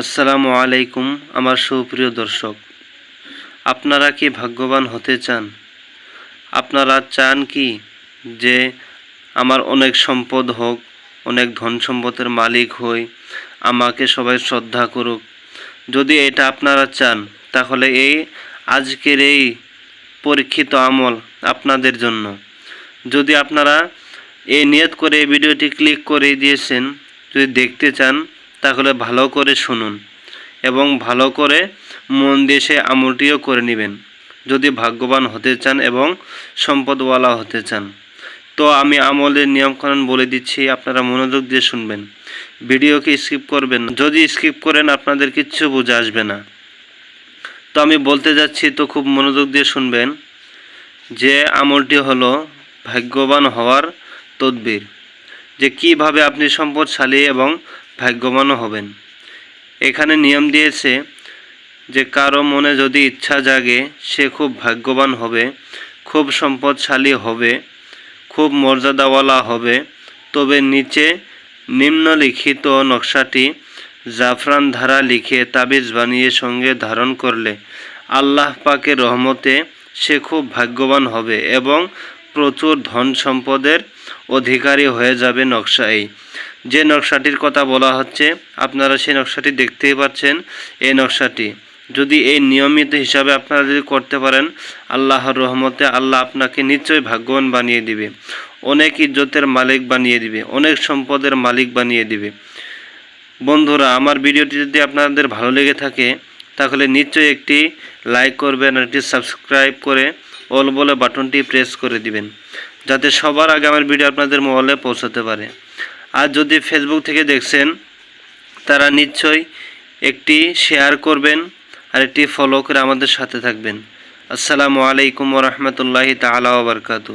আসসালামু আলাইকুম, আমার সুপ্রিয় দর্শক। আপনারা কি ভাগ্যবান হতে চান? আপনারা চান কি যে আমার অনেক সম্পদ হোক, অনেক ধন সম্পদের মালিক হই, আমাকে সবাই শ্রদ্ধা করুক। যদি এটা আপনারা চান, তাহলে এই আজকের এই পরীক্ষিত আমল আপনাদের জন্য। যদি আপনারা এই নিয়ত করে এই ভিডিওটি ক্লিক করে দিয়েছেন, যদি দেখতে চান তাহলে ভালো করে শুনুন এবং ভালো করে মন দিয়ে সে আমলটিও করে নেবেন। যদি ভাগ্যবান হতে চান এবং সম্পদওয়ালা হতে চান। তো আমি আমলের নিয়মকানুন বলে দিচ্ছি, আপনারা মনোযোগ দিয়ে শুনবেন। ভিডিওকে স্কিপ করবেন যদি স্কিপ করেন, আপনাদের কিচ্ছু বুঝে আসবে না। তো আমি বলতে যাচ্ছি, তো খুব মনোযোগ দিয়ে শুনবেন যে আমলটি হলো ভাগ্যবান হওয়ার তদবির। যে কীভাবে আপনি সম্পদশালী এবং ভাগ্যবানও হবেন। এখানে নিয়ম দিয়েছে যে কারও মনে যদি ইচ্ছা জাগে, সে খুব ভাগ্যবান হবে, খুব সম্পদশালী হবে, খুব মর্যাদাওয়ালা হবে। তবে নিচে নিম্নলিখিত নকশাটি জাফরান ধারা লিখে তাবিজ বানিয়ে সঙ্গে ধারণ করলে আল্লাহ পাকের রহমতে সে খুব ভাগ্যবান হবে এবং প্রচুর ধন সম্পদের অধিকারী হয়ে যাবে নকশা যে নকশাটির কথা বলা হচ্ছে, আপনারা সেই নকশাটি দেখতেই পাচ্ছেন। এই নকশাটি, যদি এই নিয়মিত হিসাবে আপনারা যদি করতে পারেন, আল্লাহর রহমতে আল্লাহ আপনাকে নিশ্চয়ই ভাগ্যবান বানিয়ে দিবে। অনেক ইজ্জতের মালিক বানিয়ে দিবে, অনেক সম্পদের মালিক বানিয়ে দিবে। বন্ধুরা, আমার ভিডিওটি যদি আপনাদের ভালো লেগে থাকে, তাহলে নিশ্চয়ই একটি লাইক করবেন আর একটি সাবস্ক্রাইব করে অল বলে বাটনটি প্রেস করে দিবেন, যাতে সবার আগে আমার ভিডিও আপনাদের মোবাইলে পৌঁছাতে পারে। আর যদি ফেসবুক থেকে দেখছেন, তারা নিশ্চয়ই একটি শেয়ার করবেন আর একটি ফলো করে আমাদের সাথে থাকবেন। আসসালামু আলাইকুম রহমতুল্লাহি তালা বারকাতু